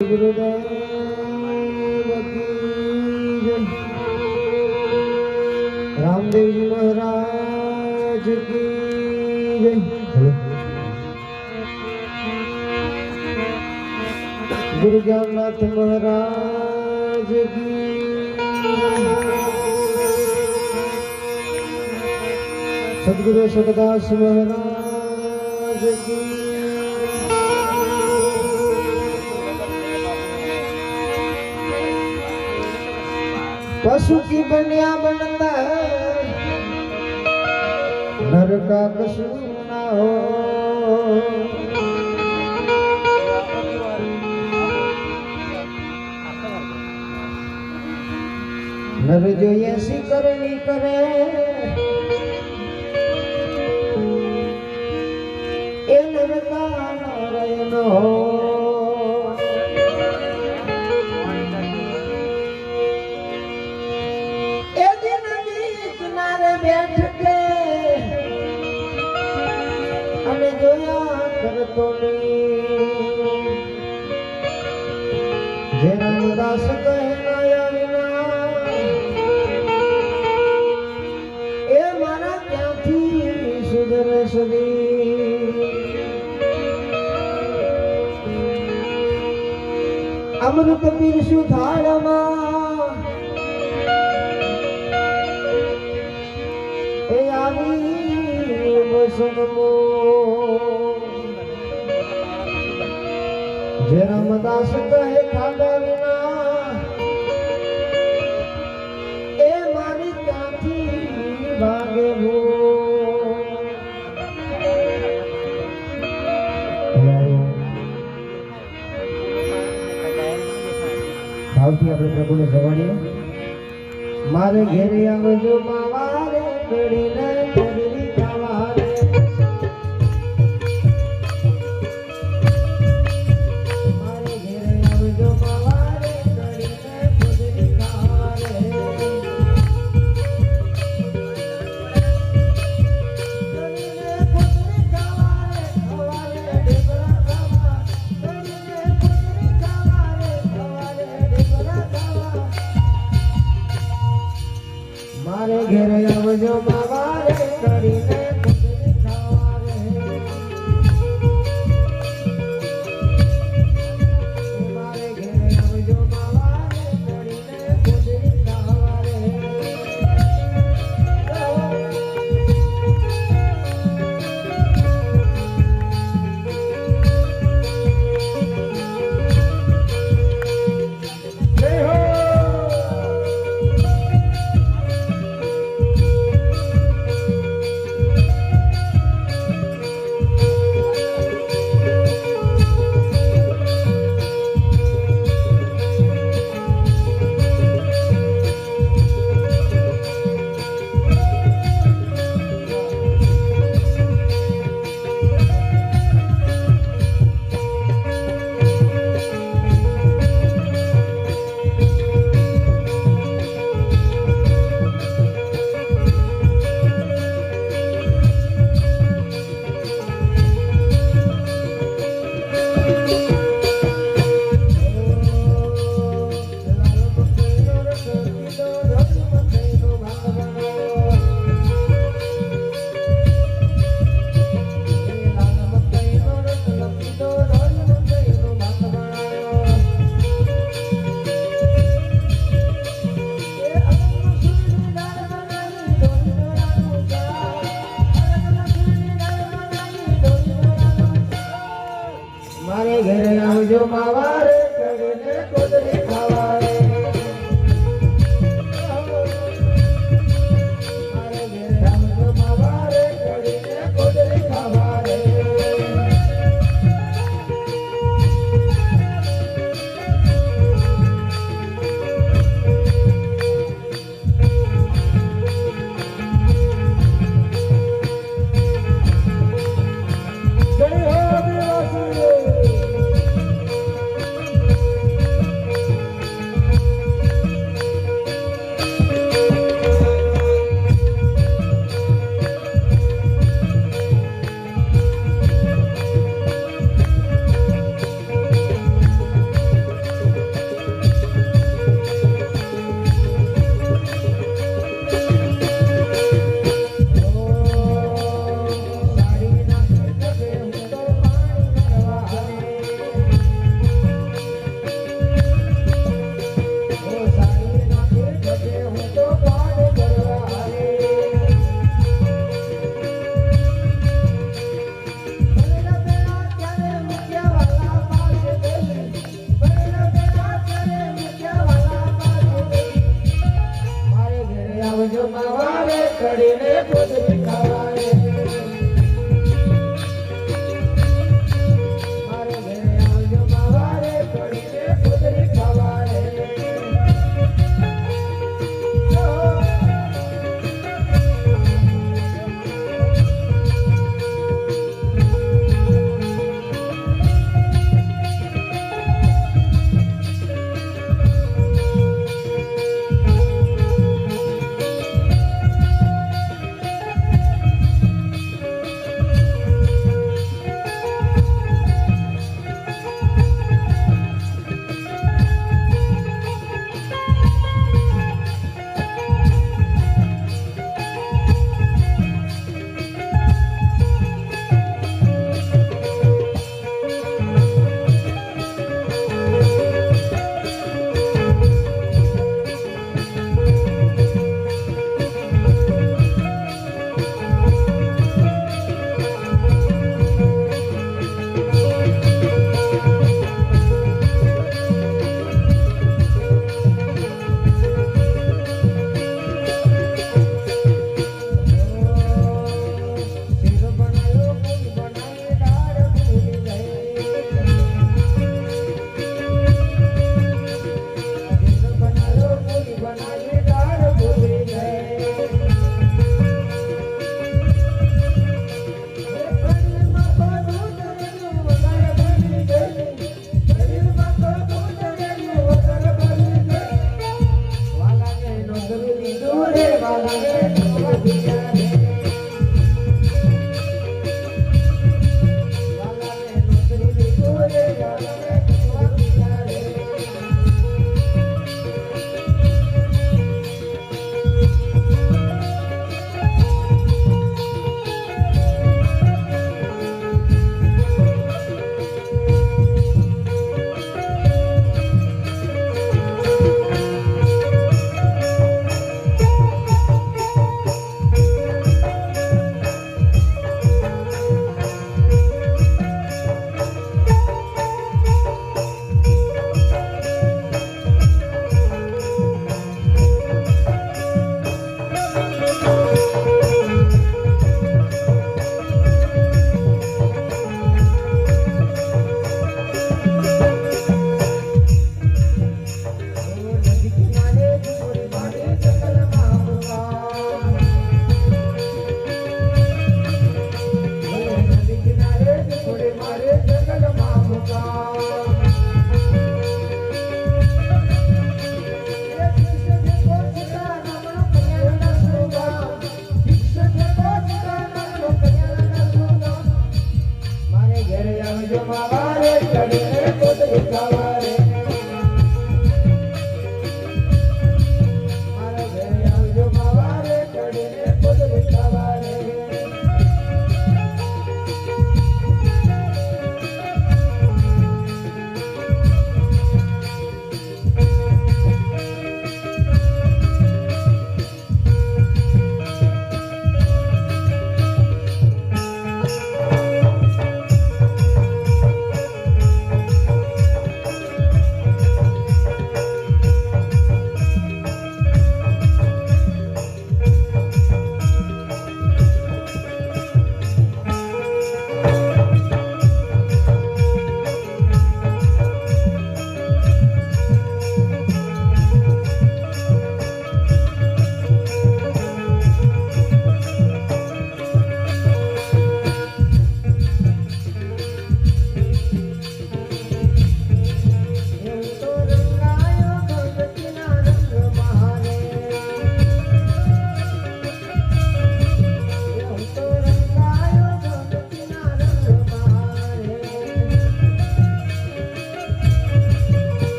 ગુરુદેવ. રામદેવજી મહારાજ કી જય ગુરુ જ્ઞાનનાથ મહારાજ કી સદગુરુ સદદાસ મહારાજ કી કસુકી બન્યા બનતા નરકા કશું ના હો નર જોઈએ શિકરણી કરે એ નરકા નારાયણ હો અને જોયા કરતો જે રંગદાસ એ મારા ક્યાંથી સુધરે અમૃત પીરસુ થાળમાં, એ આવી વસનમો રામદાસ કહે ખાધા વિના ભાવથી આપણે પ્રભુને જવાડીએ. મારે ઘેરે આવજો માવારે કડીને Oh, dear, oh, dear, oh, dear, oh, dear,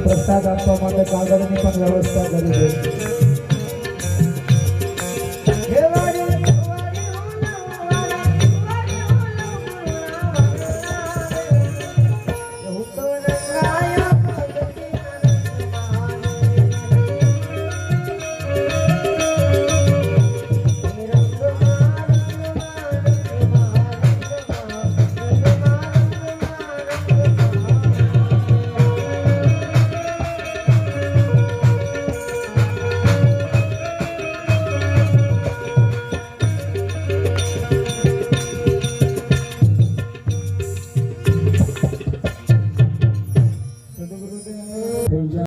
પ્રસાદ આપવા માટે કાગળની પણ વ્યવસ્થા કરી દે